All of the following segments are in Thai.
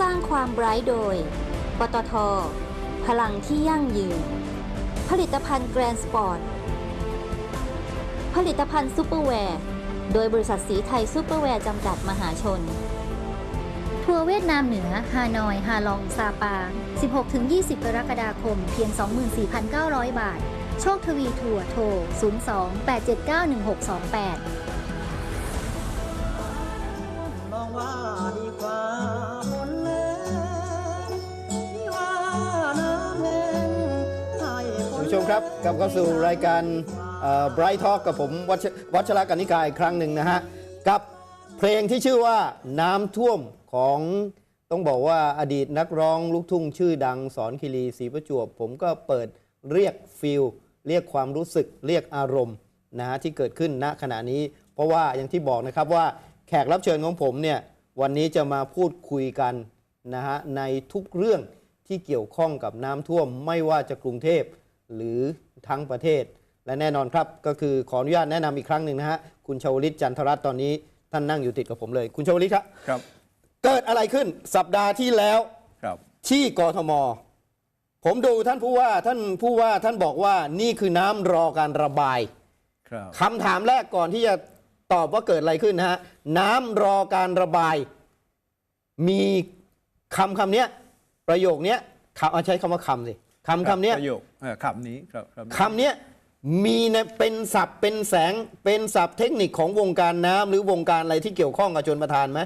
สร้างความไบรท์โดย ปตท พลังที่ยั่งยืน ผลิตภัณฑ์แกรนสปอร์ต ผลิตภัณฑ์ซูเปอร์แวร์ โดยบริษัทสีไทยซูเปอร์แวร์จำกัดมหาชน ทัวร์เวียดนามเหนือ ฮานอย ฮาลอง ซาปา 16-20 กรกฎาคม เพียง 24,900 บาท โชคทวีทัวร์โทร 02-879-1628 ครับกลับเข้าสู่รายการไบรท์ทอ k กับผมวัชวัชรกนิกายอีกครั้งหนึ่งนะฮะ กับเพลงที่ชื่อว่าน้ำท่วมของต้องบอกว่าอดีตนักร้องลูกทุ่งชื่อดังสอนคิรีศรีประจวบ ผมก็เปิดเรียกฟิลเรียกความรู้สึกเรียกอารมณ์นะฮะที่เกิดขึ้นณขณะนี้ เพราะว่าอย่างที่บอกนะครับว่าแขกรับเชิญของผมเนี่ยวันนี้จะมาพูดคุยกันนะฮะในทุกเรื่องที่เกี่ยวข้องกับน้ำท่วมไม่ว่าจะกรุงเทพ หรือทั้งประเทศ และแน่นอนครับ ก็คือขออนุญาตแนะนำอีกครั้งหนึ่งนะฮะคุณชาวลิตจันทรัตน์ตอนนี้ท่านนั่งอยู่ติดกับผมเลย คุณชาวลิตครับครับ เกิดอะไรขึ้นสัปดาห์ที่แล้วครับที่กทมผมดูท่านผู้ว่าท่านผู้ว่าท่านบอกว่านี่คือน้ำรอการระบายครับคำถามแรกก่อนที่จะตอบว่าเกิดอะไรขึ้นนะฮะน้ำรอการระบาย มีคำคำเนี้ยประโยคเนี้ยคำเอาใช้คำว่าคำสิคำคำเนี้ยประโยคเอ่อ คำนี้ครับรับคำเนี้ยมีในเป็นศัพท์เป็นแสงเป็นศัพท์เทคนิคของวงการน้ำหรือวงการอะไรที่เกี่ยวข้องกับชนประทานไหม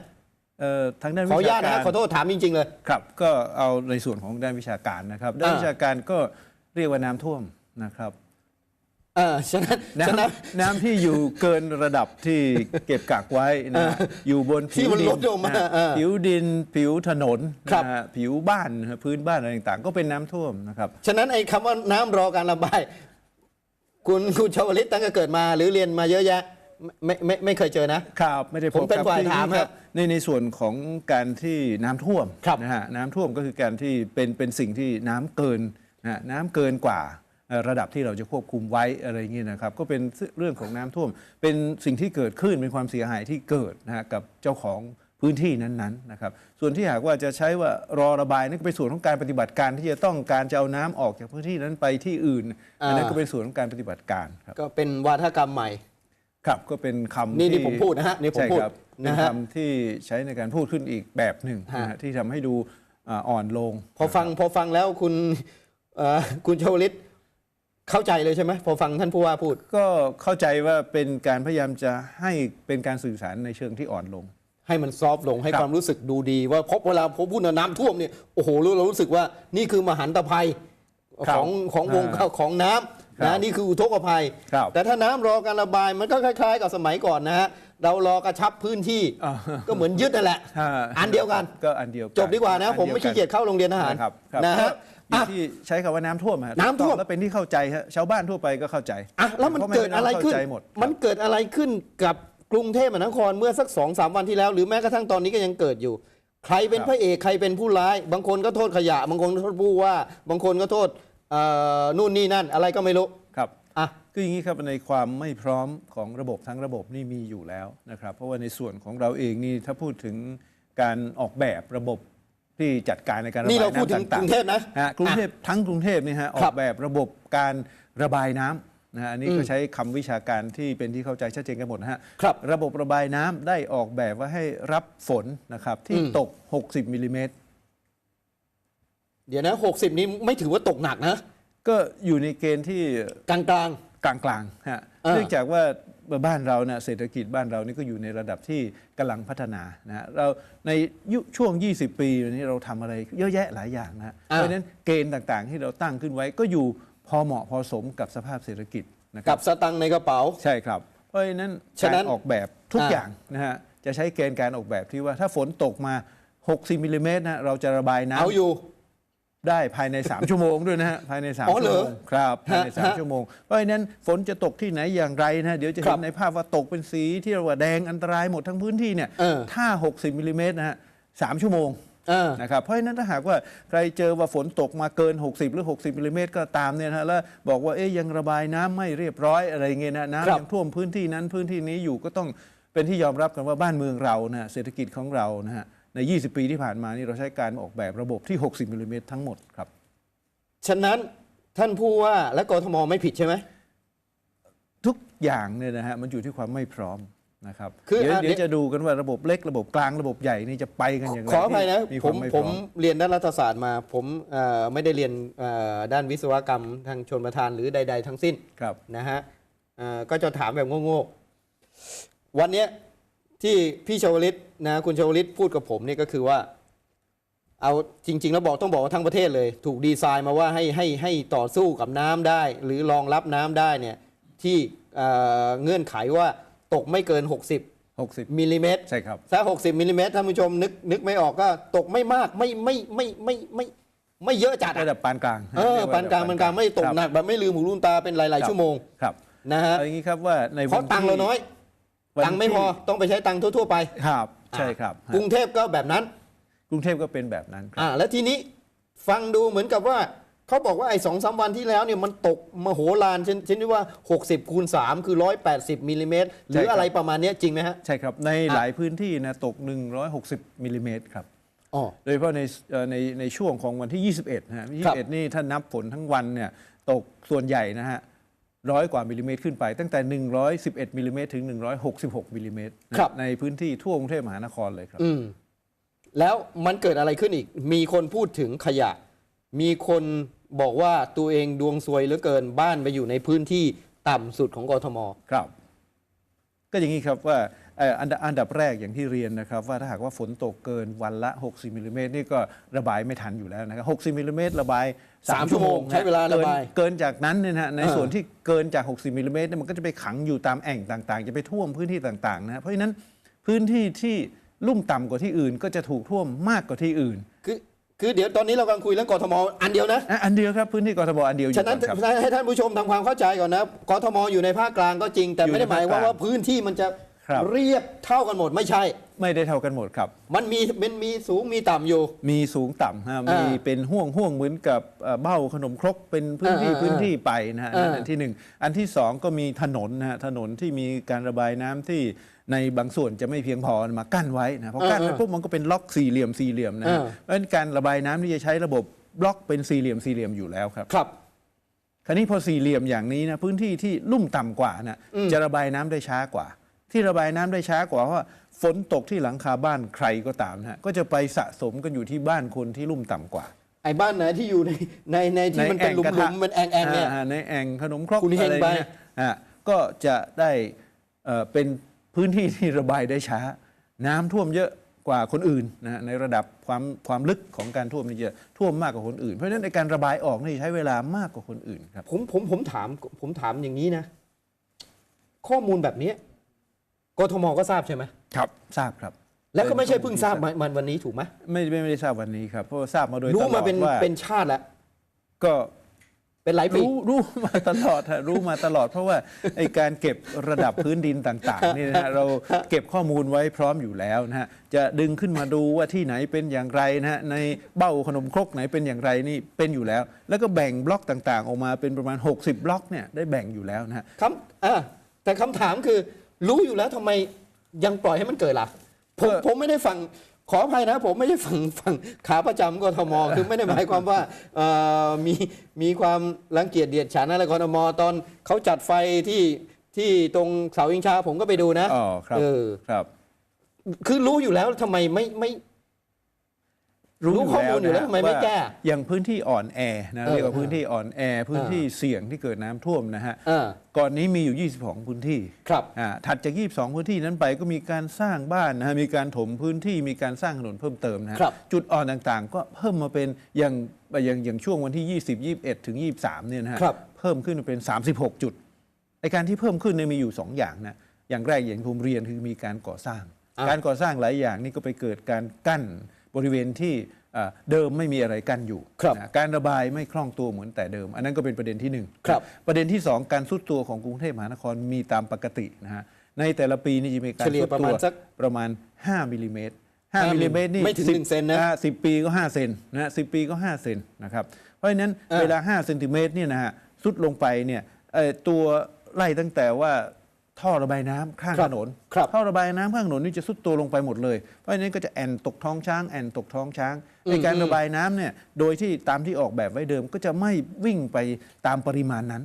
เอ่อทางด้านขออวินุญาชาตนะการฮะขอโทษถามจริง ๆ เลยครับ ก็เอาในส่วนของด้านวิชาการนะครับ ด้านอ่าวิชาการก็เรียกว่าน้ำท่วมนะครับ เออฉะนั้นน้ฉะนั้นำน้ำที่อยู่เกินระดับที่เก็บกักไว้นะฮะอยู่บนที่ผิวมันดิลนดลงมานะฮะเออผิวดินผิวถนนครับ นะฮะผิวบ้านนะฮะพื้นบ้านอะไรต่างๆ ก็เป็นน้ำท่วมนะครับ ฉะนั้นไอ้คำว่าน้ำรอการระบาย คุณคุณชาวลิตตั้งแต่เกิดมา หรือเรียนมาเยอะแยะไม่ไม่ไม่ไม่เคยเจอนะ ครับไม่ได้พผมบเป็นครับฝ่ายคือถามคครัรับบในในส่วนของการที่น้ำท่วมครับนะฮะน้ำท่วมก็คือการที่เป็นเป็นสิ่งที่น้ำเกินนะฮะน้ำเกินกว่าเอ่อ ระดับที่เราจะควบคุมไว้อะไรอย่างนี้นะครับ ก็เป็นเรื่องของน้ำท่วม เป็นสิ่งที่เกิดขึ้นเป็นความเสียหายที่เกิดนะฮะกับเจ้าของพื้นที่นั้นๆนะครับ ส่วนที่หากว่าจะใช้ว่ารอระบายนั่นก็เป็นส่วนของการปฏิบัติการที่จะต้องการจะเอาน้ำออกจากพื้นที่นั้นไปที่อื่นอันนั้นก็เป็นส่วนของการปฏิบัติการครับก็เป็นวาทกรรมใหม่ครับก็เป็นคำนี่นี่ที่ผมพูดนะฮะนี่ผมใช่พูดครับเป็นนะฮะคำที่ใช้ในการพูดขึ้นอีกแบบหนึ่งฮะนะฮะที่ทำให้ดูอ่าอ่อนลง พอฟังพอฟังแล้วคุณเอ่อคุณชาวลิต เข้าใจเลยใช่ไหมพอฟังท่านผู้ว่าพูด ก็เข้าใจว่าเป็นการพยายามจะให้เป็นการสื่อสารในเชิงที่อ่อนลง ให้มันซอฟต์ลงให้ครับ ความรู้สึกดูดี ว่าเพราะเวลาผมพูดว่าน้ำท่วมเนี่ยโอ้โหเรารู้สึกว่านี่คือมหันตภัยครับของของวงอ่าของน้ำครันะบนี่คืออุทกภัย ครับ แต่ถ้าน้ำรอการระบายมันก็คล้าย ๆ กับสมัยก่อนนะฮะเรารอกระชับพื้นที่อ่าก็เหมือนยึดนั่นแหละ อ่าอันเดียวกัน ก็อันเดียวกันจบดีกว่านะ ผมไม่ขี้เกียจเข้าโรงเรียนทหารนะครับครับนะฮะก็ อยู่อะ ที่ใช้คำว่าน้ำท่วมฮะน้ำท่วม แล้วเป็นที่เข้าใจฮะชาวบ้านทั่วไปก็เข้าใจอะแล้วมันพาเกิดอะไรขึ้น เข้าใจหมด มันเกิดอะไรขึ้นกับกรุงเทพมหานครเมื่อสักสองสามวันที่แล้ว หรือแม้กระทั่งตอนนี้ก็ยังเกิดอยู่ ใครเป็นพระเอกใครเป็นผู้ร้าย บางคนก็โทษขยะ บางคนก็โทษผู้ว่า บางคนก็โทษเอ่อนู่นนี่นั่น อะไรก็ไม่รู้ครับ อะ คืออย่างนี้ครับในความไม่พร้อมของระบบทั้งระบบนี่มีอยู่แล้วนะครับ เพราะว่าในส่วนของเราเองนี่ถ้าพูดถึงการออกแบบระบบ ที่จัดการในการระบายนี่เราน้ำพูดถึงกต่ารุงงเทพนะๆฮะกรุงเทพทั้งกรุงเทพนี่ฮะอครัอบกแบบระบบการระบายน้ำนะฮะอันนี้อืก็มใช้คำวิชาการที่เป็นที่เข้าใจชัดเจนกันหมดนะฮะครับระบบระบายน้ำได้ออกแบบว่าให้รับฝนนะครับที่อืม ตก 60มิลลิเมตร เดี๋ยวนะ 60 นี้ไม่ถือว่าตกหนักนะ ก็อยู่ในเกณฑ์ที่กลาง กลางๆฮะอ่าเนื่องจากว่า บ้านเราเนี่ยเศรษฐกิจบ้านเรานี่ก็อยู่ในระดับที่กำลังพัฒนานะฮะเราในยุช่วง 20 ปีนี้เราทำอะไรเยอะแยะหลายอย่างนะฮะเพราะฉะนั้นเกณฑ์ต่างๆ ที่เราตั้งขึ้นไว้ก็อยู่พอเหมาะพอสมกับสภาพเศรษฐกิจนะๆคกัรับบสตังค์ในกระเป๋าใช่ครับ เพราะฉะนั้นฉะนั้นการออกแบบทุกอ่าอย่างนะฮะจะใช้เกณฑ์การออกแบบที่ว่าถ้าฝนตกมา 60มิลลิเมตรนะเราจะระบายน้ำเอาอยู่ ได้ภายใน 3 ชั่วโมงด้วยนะฮะภายใน3อ๋อชั่เหรวอโมงครับภายในฮะฮะ3ชั่วโมงเพราะฉะนั้นฝนจะตกที่ไหนอย่างไรนะฮะเดี๋ยวจะครัเห็บนในภาพว่าตกเป็นสีที่เราว่าแดงอันตรายหมดทั้งพื้นที่เนี่ยเออถ้า 60มิลลิเมตรนะฮะสามชั่วโมงเออนะครับเพราะฉะนั้นถ้าหากว่าใครเจอว่าฝนตกมาเกิน 60 หรือ 60มิลลิเมตรก็ตามเนี่ยนะฮะแล้วบอกว่าเอ๊ยยังระบายน้ำไม่เรียบร้อยอะไรเงี้ยนะครัน้ำบยังท่วมพื้นที่นั้นพื้นที่นี้อยู่ก็ต้องเป็นที่ยอมรับกันว่าบ้านเมืองเรานะฮะเศรษฐกิจของเรานะฮะ ใน 20 ปีที่ผ่านมานี่เราใช้การออกแบบระบบที่ 60มิลลิเมตรทั้งหมดครับ ฉะนั้นท่านผู้ว่าและกทมไม่ผิดใช่ไหมทุกอย่างเนี่ยนะฮะมันอยู่ที่ความไม่พร้อมนะครับคือเดี๋ยวอะเดี๋ยวจะดูกันว่าระบบเล็กระบบกลางระบบใหญ่นี่จะไปกันอย่างไรขออภัยนะที่มีผความไม่ผพร้มอมเรียนด้านรัฐศาสตร์มา ผมเอ่อไม่ได้เรียนเอ่อด้านวิศวกรรมทางชนประทานหรือใด ๆ ทั้งสิ้นครับนะฮะเอ่อก็จะถามแบบโง่ๆวันเนี้ยที่พี่ชวลิต นะคุณชวลิตพูดกับผมเนี่ยก็คือว่า เอาจริง ๆ แล้วบอกต้องบอกว่าทั้งประเทศเลย ถูกดีไซน์มาว่าให้ให้ให้ต่อสู้กับน้ำได้ หรือรองรับน้ำได้เนี่ยที่เอ่อเงื่อนไขว่าตกไม่เกิน 60 60มิลลิเมตรใช่ครับถ้า60มิลลิเมตรท่านผู้ชมนึกนึกไม่ออกก็ตกไม่มากไม่ไม่ไม่ไม่ไม่ไม่ไม่เยอะจัดอะระดับปานกลางเออปานกลางปานกลางไม่ตกหนักแบบไม่ลืมหูลืมตาเป็นหลาย ๆ ชั่วโมงครับนะฮะเอาอย่างนี้ครับว่าในเพราะตังค์เราน้อยวันตังค์ไม่พอที่ต้องไปใช้ตังค์ทั่ว ๆ ไปครับ ใช่ครับกรุงเทพก็แบบนั้น กรุงเทพก็เป็นแบบนั้นครับอ่าแล้วทีนี้ฟังดูเหมือนกับว่าเขาบอกว่าไอ้สองสามวันที่แล้วเนี่ยมันตกมโหฬารเช่นเช่นที่ว่า 60คูณ3คือ 180มิลลิเมตรหรืออะไรประมาณเนี้ยจริงไหมฮะ ใช่ครับ ในอะหลายพื้นที่นะตก 160มิลลิเมตรครับอ๋อโดยเฉพาะในเอ่อในในช่วงของวันที่ 21นะฮะครับ21 นี่ถ้านับฝนทั้งวันเนี่ยตกส่วนใหญ่นะฮะ ร้อยกว่ามิลลิเมตรขึ้นไป ตั้งแต่ 111มิลลิเมตรถึง 166มิลลิเมตรนะครับ ในพื้นที่ทั่วกรุงเทพมหานครเลยครับ อืม แล้วมันเกิดอะไรขึ้นอีก มีคนพูดถึงขยะ มีคนบอกว่าตัวเองดวงซวยเหลือเกินบ้านไปอยู่ในพื้นที่ต่ำสุดของกทม ครับ ก็อย่างนี้ครับว่าเอ่ออันดับอันดับแรกอย่างที่เรียนนะครับ ว่าถ้าหากว่าฝนตกเกินวันละ 60มิลลิเมตรนี่ก็ระบายไม่ทันอยู่แล้วนะครับ60มิลลิเมตรระบายสาม3ชั่วโมงนใช้เวลาระบายเกินเกินจากนั้นเนี่ยนะฮะในเออส่วนที่เกินจาก 60มิลลิเมตรเนี่ยมันก็จะไปขังอยู่ตามแอ่งต่างๆ จะไปท่วมพื้นที่ต่างๆนะฮะเพราะฉะนั้นพื้นที่ที่ลุ่มต่ำกว่าที่อื่นก็จะถูกท่วมมากกว่าที่อื่น คือคือเดี๋ยวตอนนี้เรากำลังคุยเรื่องกทมอันเดียวนะอะอันเดียวครับพื้นที่กทมอันเดียวอยู่ฉะนั้นก่อครับให้ท่านผู้ชมทำความเข้าใจก่อนนะกทมอยู่ในภาคกลางก็จริง แต่อยู่ไม่ได้หมายในภาคกว่าลางว่าพื้นที่มันจะ ครับ เรียบเท่ากันหมดไม่ใช่ ไม่ได้เท่ากันหมดครับ มันมีมันมีสูงมีต่ำอยู่ มีสูงต่ำฮะอ่ามีมีเป็นห่วงห่วงเหมือนกับเอ่อเบ้าขนมครกเป็นพื้นที่อ่าพื้นที่ไปนะฮะอ่านั่นอันที่หนึ่งอันที่สองก็มีถนนนะฮะถนนที่มีการระบายน้ำที่ในบางส่วนจะไม่เพียงพอมากั้นไว้นะเพราะกั้นไว้ปุ๊บมันก็เป็นล็อกสี่เหลี่ยมสี่เหลี่ยมนะฮะอ่าเพราะฉะนั้นการระบายน้ำนี่จะใช้ระบบบล็อกเป็นสี่เหลี่ยมสี่เหลี่ยมอยู่แล้วครับ ครับ คราวนี้พอสี่เหลี่ยมอย่างนี้นะพื้นที่ที่ลุ่มต่ำกว่านะอืมจะระบายน้ำได้ช้ากว่า ที่ระบายน้ำได้ช้ากว่าเพราะว่าฝนตกที่หลังคาบ้านใครก็ตามนะฮะก็จะไปสะสมกันอยู่ที่บ้านคนที่ลุ่มต่ำกว่าไอ้บ้านไหนที่อยู่ในในในที่มันเป็นหลุมกระหลุทะมเป็นแองแองเนี่ยาในแอ่งขนมครกคุณเฮงอะไรไปเนี่ยอะก็จะได้เอ่อเป็นพื้นที่ที่ระบายได้ช้า น้ำท่วมเยอะกว่าคนอื่นนะฮะในระดับความความลึกของการท่วมนี่จะท่วมมากกว่าคนอื่น เพราะฉะนั้นในการระบายออกนี่ใช้เวลามากกว่าคนอื่นครับผมผมผมถามผมถามอย่างนี้นะ ข้อมูลแบบนี้ กทมก็ทราบใช่ไหมครับทราบครับ แล้วก็ไม่ใช่เพิ่งทราบมามันวันนี้ถูกไหมไม่ไม่ไม่ได้ทราบวันนี้ครับเพราะว่าทราบมาโดยตลรู้อดมาเป็นว่าเป็นชาติแล้วก็เป็นหลายปีรู้รู้มาตลอดฮะรู้มาตลอด เพราะว่าไอการเก็บระดับพื้นดินต่างๆนี่นะฮะเราเก็บข้อมูลไว้พร้อมอยู่แล้วนะฮะจะดึงขึ้นมาดูว่าที่ไหนเป็นอย่างไรนะฮะในเบ้าขนมครกไหนเป็นอย่างไรนี่เป็นอยู่แล้ว แล้วก็แบ่งบล็อกต่างๆ ออกมาเป็นประมาณ 60 บล็อกเนี่ยได้แบ่งอยู่แล้วนะฮะคำอ่าแต่คำถามคือ รู้อยู่แล้วทำไมยังปล่อยให้มันเกิดล่ะผมเพื่อผมไม่ได้ฟังขออภัยนะผมไม่ได้ฟังฟังขาประจำกทมคือไม่ได้หมายความว่าเอ่อมีมีความรังเกียจเดียดฉันอะไรกทมตอนเขาจัดไฟที่ที่ตรงเสาอิงชาผมก็ไปดูนะอ๋อครับเออครับ คือรู้อยู่แล้วทำไมไม่ไม่ รู้ข้อมูลอยู่แล้วนะทำไมไม่ว่าแก้อย่างพื้นที่อ่อนแอนะเออเรียกว่าพื้นที่อ่อนแอพื้นเออที่เสี่ยงที่เกิดน้ำท่วมนะฮะอ่าก่อนนี้มีอยู่ 22 พื้นที่ครับอ่าถัดจาก 22 พื้นที่นั้นไปก็มีการสร้างบ้านนะฮะมีการถมพื้นที่มีการสร้างถนนเพิ่มเติมนะฮะครับจุดอ่อนต่างๆ ก็เพิ่มมาเป็นอย่างอย่างอย่างช่วงวันที่ 20 21 ถึง 23 เนี่ยนะฮะครับเพิ่มขึ้นเป็น 36 จุดไอการที่เพิ่มขึ้นเนี่ยมีอยู่ 2 อย่างนะอย่างแรกอย่างที่ผมเรียนคือมีการก่อสร้างอะการก่อสร้างหลายอย่างนี่ก็ไปเกิดการกั้น บริเวณที่อ่าเดิมไม่มีอะไรกั้นอยู่ครับนะการระบายไม่คล่องตัวเหมือนแต่เดิม อันนั้นก็เป็นประเด็นที่หนึ่งครับ ประเด็นที่ 2 การสุดตัวของกรุงเทพมหานครมีตามปกตินะฮะ ในแต่ละปีนี่จะมีการเฉลี่ยสุดประตัมาวณสักประมาณ 5มิลลิเมตรห้า5มิลลิเมตรนี่ไม่ถึง10หนึ่งเซนนะอ่า10ปีก็ 5 เซนนะฮะ10ปีก็ 5 เซนนะครับ เพราะฉะนั้นอ่าเวลา5เซนติเมตรเนี่ยนะฮะสุดลงไปเนี่ยเอ่อตัวไล่ตั้งแต่ว่า ท่อระบายน้ำข้างครัถบนนครับท่อระบายน้ำข้างถนนนี่จะสุดตัวลงไปหมดเลย เพราะฉะนั้นก็จะแอนตกท้องช้างแอนตกท้องช้างในการระบายน้ำเนี่ยโดยที่ตามที่ออกแบบไว้เดิมก็จะไม่วิ่งไปตามปริมาณนั้น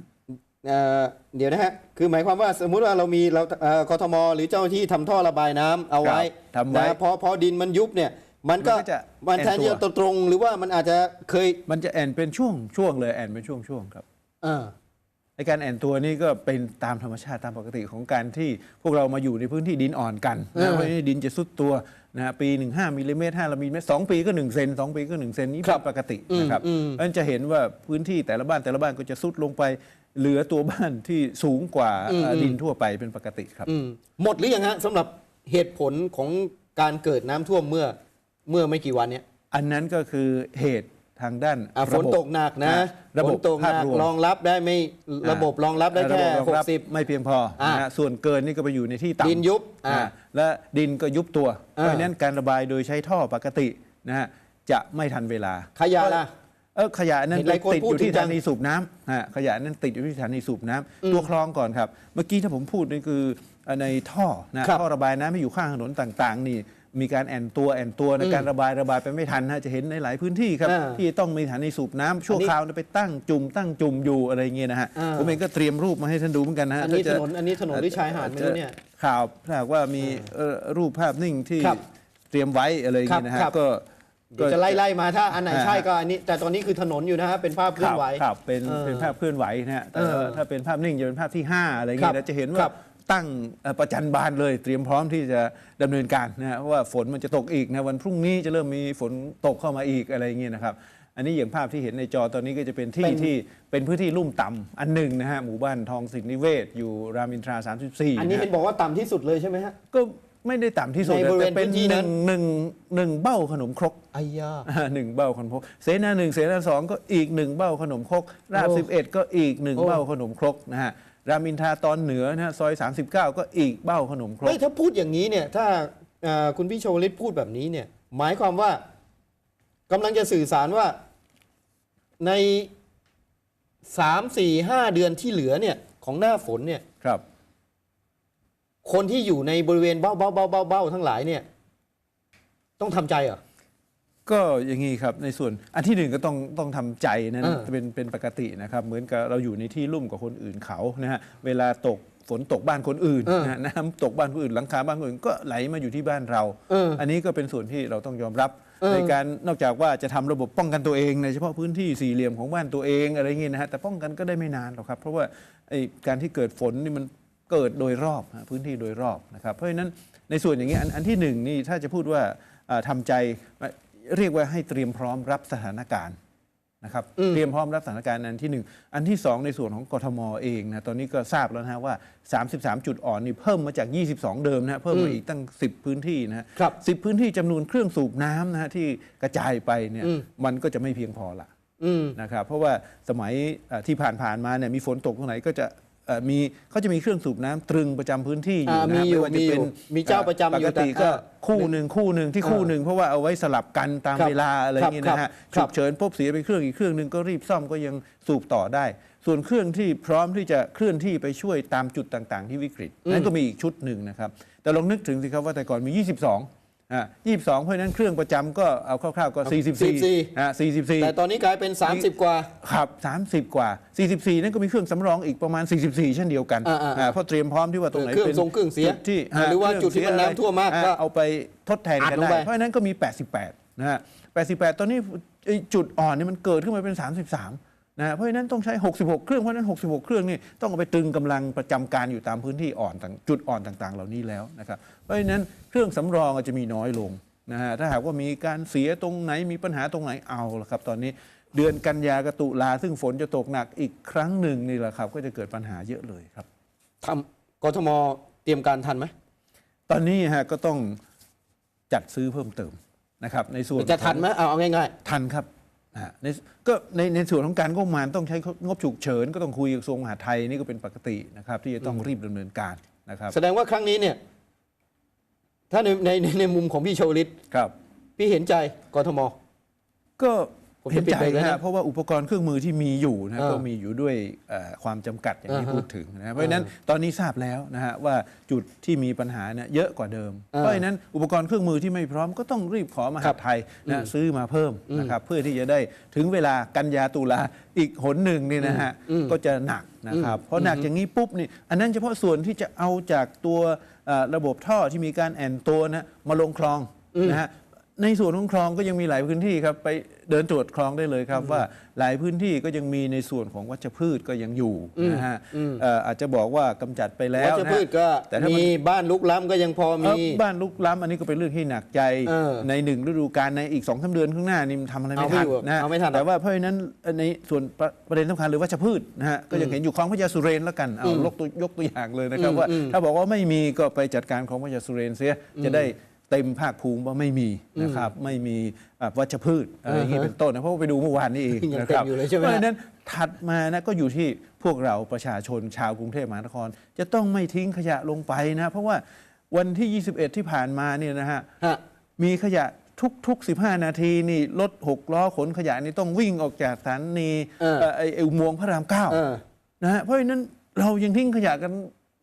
เอ่อเดี๋ยวนะฮะ คือหมายความว่าสมมุติว่าเรามีเราเอ่อกทมหรือเจ้าหน้าที่ทำท่อระบายน้ำเอาไว้ครับทำไว้นะพอพอดินมันยุบเนี่ยมันก็มันก็จะมันแทนที่แอนตัวจะตรงๆหรือว่ามันอาจจะเคยมันจะแอนเป็นช่วงช่วงเลยแอนเป็นช่วงช่วงครับอ่าใน การแอนตัวนี่ก็เป็นตามธรรมชาติตามปกติของการที่พวกเรามาอยู่ในพื้นที่ดินอ่อนกันเออนะเพราะฉะนั้นดินจะสุดตัวนะฮะปีหนึ่งห้ามิลลิเมตรห้ามิลลิเมตรสองปีก็หนึ่งเซนสองปีก็หนึ่งเซนนี่ครัเป็บนปกตินะครับอืมเพราะฉะนั้นจะเห็นว่าพื้นที่แต่ละบ้านแต่ละบ้านก็จะสุดลงไปเหลือตัวบ้านที่สูงกว่าอืมเอ่ออมดินทั่วไปเป็นปกติครับอืมหมดหรือยังฮะสำหรับเหตุผลของการเกิดน้ำท่วมเมื่อเมื่อไม่กี่วันเนี้ยอันนั้นก็คือเหตุ ทางด้านอะฝระนบบตกหนักนะระฝบนบตกหภานัพกรวมรองรับได้ไม่ระบบรองรับได้แค่ระบบรองหกรับสิบไม่เพียงพออ่านะฮะส่วนเกินนี่ก็ไปอยู่ในที่ต่ำดินยุบอ่าอ่าและดินก็ยุบตัวอ่าเพราะฉะนั้นการระบายโดยใช้ท่อปกตินะฮะจะไม่ทันเวลา ขยะล่ะเออขยะนั้นเห็นหลายคนติดพูอดยู่ที่ถึงจัสงถานีสูบน้ำฮะขยะนั้นติดอยู่ที่สถานีสูบน้ำตัวคลองก่อนครับ เมื่อกี้ถ้าผมพูดนี่คือในท่อนะครับท่อระบายน้ำที่อยู่ข้างถนนต่าง ๆ นี่ มีการแอนตัวแอนตัวในการระบายระบายไปไม่ทันฮะจะเห็นในหลายพื้นที่ครับอ่าที่ต้องมีสถานีสูบน้ำชั่วอันนี้คราวไปตั้งจุ่มตั้งจุ่มอยู่อะไรเงี้ยนะฮะอ่าผมเองก็เตรียมรูปมาให้ท่านดูเหมือนกันนะฮะอันนี้ถ้าถจะนนอันนี้ถนนหรือชายหาดไม่รู้เนี่ยข่าวถ้าหากว่ามีเอ่อรูปภาพนิ่งที่ครับเตรียมไว้อะไรอย่างเงี้ยนะฮะครับก็เดี๋ยวจะไล่ไล่มาถ้าอันไหนอ่าใช่ก็อันนี้ แต่ตอนนี้คือถนนอยู่นะฮะเป็นภาพเคลื่อนไหวครับเป็นเออเป็นภาพเคลื่อนไหวนะฮะแต่เออถ้าเป็นภาพนิ่งจะเป็นภาพที่ 5 อะไรครัเงี้บยเราจะเห็นคว่ารับ ตั้งเอ่อประจันบานเลยเตรียมพร้อมที่จะดำเนินการนะฮะเพราะว่าฝนมันจะตกอีกนะวันพรุ่งนี้จะเริ่มมีฝนตกเข้ามาอีกอะไรเงี้ยนะครับ อันนี้อย่างภาพที่เห็นในจอตอนนี้ก็จะเป็นที่เป็นที่เป็นพื้นที่ลุ่มต่ำอันหนึ่งนะฮะหมู่บ้านทองสิทธินิเวศ อยู่รามอินทรา 34 อันนี้ะฮะเห็นบอกว่าต่ำที่สุดเลยใช่ไหมฮะก็ไม่ได้ต่ำที่สุดในบริเวณแต่เป็นพื้นที่หนั้นึ่นงหนึ่งหนึ่งเบ้าขนมครกไอ้ยาอ่าหนึ่งเบ้าขนมครกเสนาหนึ่งเสนาสองก็อีกหนึ่งเบ้าขนมครกราบโอ้สิบเอ็ดก็อีกหนึ่งโอ้เบ้าขนมครกนะฮะ รามอินทราตอนเหนือนะฮะซอย 39 ก็อีกเบ้าขนมครกเฮ้ยถ้าพูดอย่างนี้เนี่ยถ้าเอ่อคุณพี่โชวลิตพูดแบบนี้เนี่ยหมายความว่ากำลังจะสื่อสารว่าในสามสี่ห้าเดือนที่เหลือเนี่ยของหน้าฝนเนี่ยครับ คนที่อยู่ในบริเวณเบ้าเบ้าเบ้าเบ้าเบ้าทั้งหลายเนี่ยต้องทำใจเหรอ ก็อย่างนี้ครับในส่วนอันที่หนึ่งก็ต้องต้องทำใจนั้นเออเป็นเป็นปกตินะครับเหมือนกับเราอยู่ในที่ลุ่มกับคนอื่นเขานะฮะเวลาตกฝนตกบ้านคนอื่นเออนะฮะน้ำตกบ้านคนอื่นหลังคาบ้านคนอื่นก็ไหลมาอยู่ที่บ้านเราเอออันนี้ก็เป็นส่วนที่เราต้องยอมรับเออในการนอกจากว่าจะทำระบบป้องกันตัวเองในเฉพาะพื้นที่สี่เหลี่ยมของบ้านตัวเองอะไรเงี้ยนะฮะแต่ป้องกันก็ได้ไม่นานหรอกครับ เพราะว่าไอ้การที่เกิดฝนนี่มันเกิดโดยรอบฮะพื้นที่โดยรอบนะครับเพราะฉะนั้นในส่วนอย่างนี้อันอันที่หนึ่งนี่ถ้าจะพูดว่าอ่าทำใจ เรียกว่าให้เตรียมพร้อมรับสถานการณ์นะครับอืมเตรียมพร้อมรับสถานการณ์อันที่หนึ่งอันที่สองในส่วนของกทมเองนะตอนนี้ก็ทราบแล้วนะฮะว่า 33 จุดอ่อนนี่เพิ่มมาจาก 22 เดิมนะฮะเพิ่มมาอีกตั้ง 10 พื้นที่นะฮะครับสิบพื้นที่จำนวนเครื่องสูบน้ำนะฮะที่กระจายไปเนี่ยอืมมันก็จะไม่เพียงพอละอืมนะครับเพราะว่าสมัยเอ่อที่ผ่านๆมาเนี่ยมีฝนตกตรงไหนก็จะเอ่อ มีเขาจะมีเครื่องสูบน้ำตรึงประจำพื้นที่อยู่อ่านะมีฮะอยู่ไม่ว่าจะเป็นมีอยู่มีเจ้าประจำอยู่ปกติแต่ก็อ่าคู่หนึ่งคู่หนึ่งที่คู่หนึ่งเพราะว่าเอาไว้สลับกันตามครับเวลาอะไรอย่างเงี้ยนะฮะครัฉุบกเฉินปุ๊บเสียไปเครื่องอีกเครื่องหนึ่งก็รีบซ่อมก็ยังสูบต่อได้ ส่วนเครื่องที่พร้อมที่จะเคลื่อนที่ไปช่วยตามจุดต่าง ๆ ที่วิกฤตนั่นก็มีอีกชุดหนึ่งนะครับแต่ลองนึกถึงสิครับว่าแต่ก่อนมี 22 อ่า22เพราะฉะนั้นเครื่องประจำก็เอาคร่าวๆก็44 อ่า44แต่ตอนนี้กลายเป็น 30 กว่า ครับ 30 กว่า 44 นั่นก็มีเครื่องสำรองอีกประมาณ 44 เช่นเดียวกันอ่าๆๆอ่าเพราะเตรียมพร้อมที่ว่าตรงไหนเครื่องเป็นทรงเครื่องเสียจุดที่หรือว่าเคจุดที่มันเสียน้ำท่วมมากอ่ก็เอาไปทดแทนอัดกันลงได้ ไป เพราะฉะนั้นก็มี 88 นะฮะ 88 ตอนนี้ไอ้จุดอ่อนนี่มันเกิดขึ้นมาเป็น 33 นะฮะเพราะฉะนั้นต้องใช้ 66 เครื่อง เพราะฉะนั้น 66 เครื่องนี่ต้องเอาไปตรึงกำลังประจำการอยู่ตามพื้นที่อ่อนต่างจุดอ่อนต่างๆ เหล่านี้แล้วนะครับ เพราะฉะนั้นเครื่องสำรองอาจจะมีน้อยลงนะฮะถ้าหากว่ามีการเสียตรงไหนมีปัญหาตรงไหนเอาละครับ ตอนนี้เดือนกันยากบตุลาซึ่งฝนจะตกหนักอีกครั้งหนึ่งนี่แหละครับ ก็จะเกิดปัญหาเยอะเลยครับทำกทมเตรียมการทันไหมตอนนี้ฮะก็ต้องจัดซื้อเพิ่มเติมนะครับในส่วนจะทันไหมเอาเอาง่ายทันครับ นะฮะในก็ในในส่วนของการงบประมาณต้องใช้งบฉุกเฉินก็ต้องคุยกับกระทรวงมหาดไทยนี่ก็เป็นปกตินะครับ ที่จะต้องรีบดำเนินการนะครับๆแสดงว่าครั้งนี้เนี่ย ถ้าในในในในมุมของพี่โชวลิตครับ พี่เห็นใจกทม ก็ ผมเห็จะนปิดใจเบรกแล้วนะฮะนะเพราะว่าอุปกรณ์เครื่องมือที่มีอยู่นะเออก็มีอยู่ด้วยเอ่อความจำกัดอย่างที่อ่าฮะพูดถึงนะเพราะฉะนั้นตอนนี้ทราบแล้วนะฮะว่าจุดที่มีปัญหาเนี่ยเยอะกว่าเดิมอ่าเพราะฉะนั้นอุปกรณ์เครื่องมือที่ไม่พร้อมก็ต้องรีบขอมหาดไทยนะซื้อมาเพิ่มนะครับเพื่อที่จะได้ถึงเวลากันยาตุลาอีกหนหนึ่งนี่นะฮะก็จะหนักนะครับเพราะหนักอย่างนี้ปุ๊บนี่อันนั้นเฉพาะส่วนที่จะเอาจากตัวเอ่อระบบท่อที่มีการแอนตัวนะมาลงคลองนะฮะ ในส่วนของคลองก็ยังมีหลายพื้นที่ครับไปเดินตรวจคลองได้เลยครับว่าหลายพื้นที่ก็ยังมีในส่วนของวัชพืชก็ยังอยู่นะฮะเอ่ออาจจะบอกว่ากำจัดไปแล้ววัชนะพืชก็แต่ถ้ามันมีบ้านลุกล้ำก็ยังพอเอ่มีอบ้านลุกล้ำอันนี้ก็เป็นเรื่องที่หนักใจเออในหนึ่งฤดูกาลในอีกสองสาเดือนข้างหน้านี่มันทำอะไรไม่เอาไม่ทันอยู่นะฮะเอาไม่ทันหรอกแต่ว่าเพราะฉะนั้นในส่วนประประเด็นสำคัญหรือวัชพืชนะฮะก็ยังเห็นอยู่คลองพระยาสุเรนแล้วกันเอายกตัวยกตัวอย่างเลยนะครับว่าถ้าบอกว่าไม่มีก็ไปจัดการของพระยาสุเรนเสียจะได้ เต็มภาคภูมิว่าไม่มีนะครับ ไม่มีอะวัชพืชอะไรอย่างนี้เป็นต้นนะเพราะว่าไปดูเมื่อวานนี้เองยังนะเต็คมรับอยู่เลยใช่ไหมเพราะฉะนั้นถัดมานะก็อยู่ที่พวกเราประชาชนชาวกรุงเทพมหานคร จะต้องไม่ทิ้งขยะลงไปนะ เพราะว่าวันที่ 21 ที่ผ่านมาเนี่ยนะฮะฮะมีขยะทุกๆ 15 นาทีนี่รถหกล้อขนขยะนี่ต้องวิ่งออกจากสถานีเออเอ่อไอ้ไอ้อุโมงค์พระรามเก้าเออนะฮะเพราะฉะนั้นเรายังทิ้งขยะกัน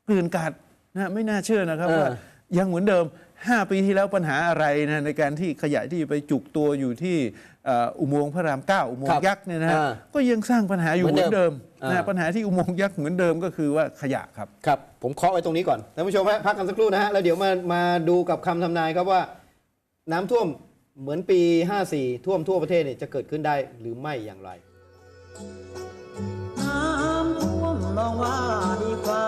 เกลื่อนกลาดนะฮะไม่น่าเชื่อนะครับเออว่า ยังเหมือนเดิม 5 ปีที่แล้วปัญหาอะไรนะในการที่ขยะที่ไปจุกตัวอยู่ที่เอ่ออุโมงค์พระรามเก้าอุโมงครัค์บยักษ์เนี่ยนะฮะอ่าก็ยังสร้างปัญหาอยู่เหเหมืมืออนนเดิเดิมมอ่านะปัญหาที่อุโมงค์ยักษ์เหมือนเดิมก็คือว่าขยะครับครับผมเคาะไว้ตรงนี้ก่อนท่านผู้ชมฮะพักกันสักครู่นะฮะแล้วเดี๋ยวมามาดูกับคำทำนายครับว่า น้ำท่วมเหมือนปี 54 ท่วมทั่วประเทศเนี่ยจะเกิดขึ้นได้หรือไม่อย่างไรน้ำท่วมลองว่าดีกว่า